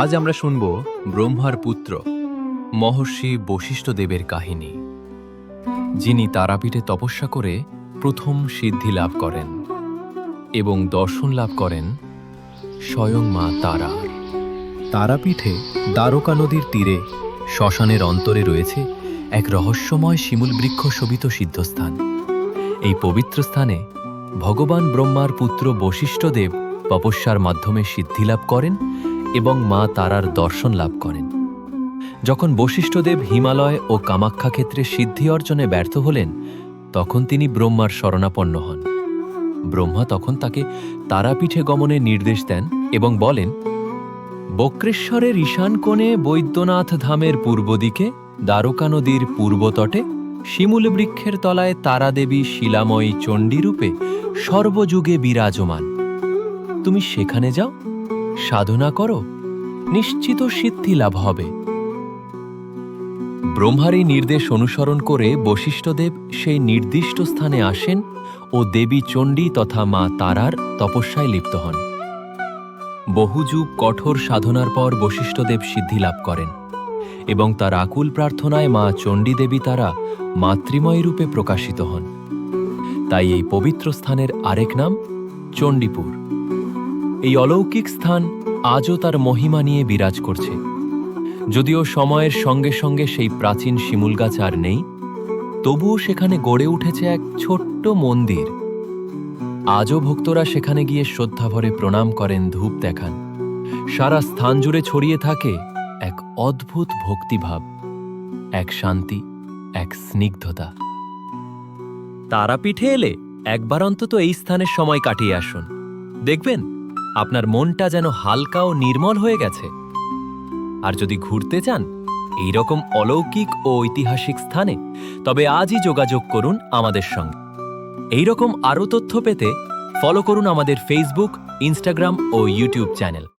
আজ আমরা শুনব ব্রহ্মার পুত্র, মহর্ষি বশিষ্ঠদেবের কাহিনী, যিনি তারাপীঠে তপস্যা করে প্রথম সিদ্ধি লাভ করেন এবং দর্শন লাভ করেন স্বয়ং মা তারা। তারাপীঠে দ্বারকা নদীর তীরে শ্মশানের অন্তরে রয়েছে এক রহস্যময় শিমুল বৃক্ষ শোভিত সিদ্ধস্থান। এই পবিত্র স্থানে ভগবান ব্রহ্মার পুত্র বশিষ্ঠদেব তপস্যার মাধ্যমে সিদ্ধিলাভ করেন এবং মা তারার দর্শন লাভ করেন। যখন বশিষ্ঠদেব হিমালয় ও কামাখ্যা ক্ষেত্রে সিদ্ধি অর্জনে ব্যর্থ হলেন, তখন তিনি ব্রহ্মার শরণাপন্ন হন। ব্রহ্মা তখন তাকে তারাপীঠে গমনের নির্দেশ দেন এবং বলেন, বক্রেশ্বরের ঈশান কোণে বৈদ্যনাথ ধামের পূর্ব দিকে, দ্বারকা নদীর পূর্বতটে শিমুল বৃক্ষের তলায় তারাদেবী শিলাময়ী চণ্ডীরূপে সর্বযুগে বিরাজমান। তুমি সেখানে যাও সাধনা করো, নিশ্চিত সিদ্ধি লাভ হবে। ব্রহ্মার নির্দেশ অনুসরণ করে বশিষ্ঠদেব সেই নির্দিষ্ট স্থানে আসেন ও দেবী চণ্ডী তথা মা তারার তপস্যায় লিপ্ত হন। বহুযুগ কঠোর সাধনার পর বশিষ্ঠদেব সিদ্ধি লাভ করেন এবং তার আকুল প্রার্থনায় মা চণ্ডী দেবী তারা মাতৃময় রূপে প্রকাশিত হন। তাই এই পবিত্র স্থানের আরেক নাম চণ্ডীপুর। এই অলৌকিক স্থান আজও তার মহিমা নিয়ে বিরাজ করছে। যদিও সময়ের সঙ্গে সঙ্গে সেই প্রাচীন শিমুল গাছ আর নেই, তবুও সেখানে গড়ে উঠেছে এক ছোট্ট মন্দির। আজও ভক্তরা সেখানে গিয়ে শ্রদ্ধাভরে প্রণাম করেন ধূপ দেখান। সারা স্থান জুড়ে ছড়িয়ে থাকে এক অদ্ভুত ভক্তিভাব, এক শান্তি, এক স্নিগ্ধতা। তারাপীঠে এলে একবার অন্তত এই স্থানের সময় কাটিয়ে আসুন। দেখবেন আপনার মনটা যেন হালকা ও নির্মল হয়ে গেছে। আর যদি ঘুরতে চান এই রকম অলৌকিক ও ঐতিহাসিক স্থানে, তবে আজই যোগাযোগ করুন আমাদের সঙ্গে। এই রকম আরও তথ্য পেতে ফলো করুন আমাদের ফেসবুক ইনস্টাগ্রাম ও ইউটিউব চ্যানেল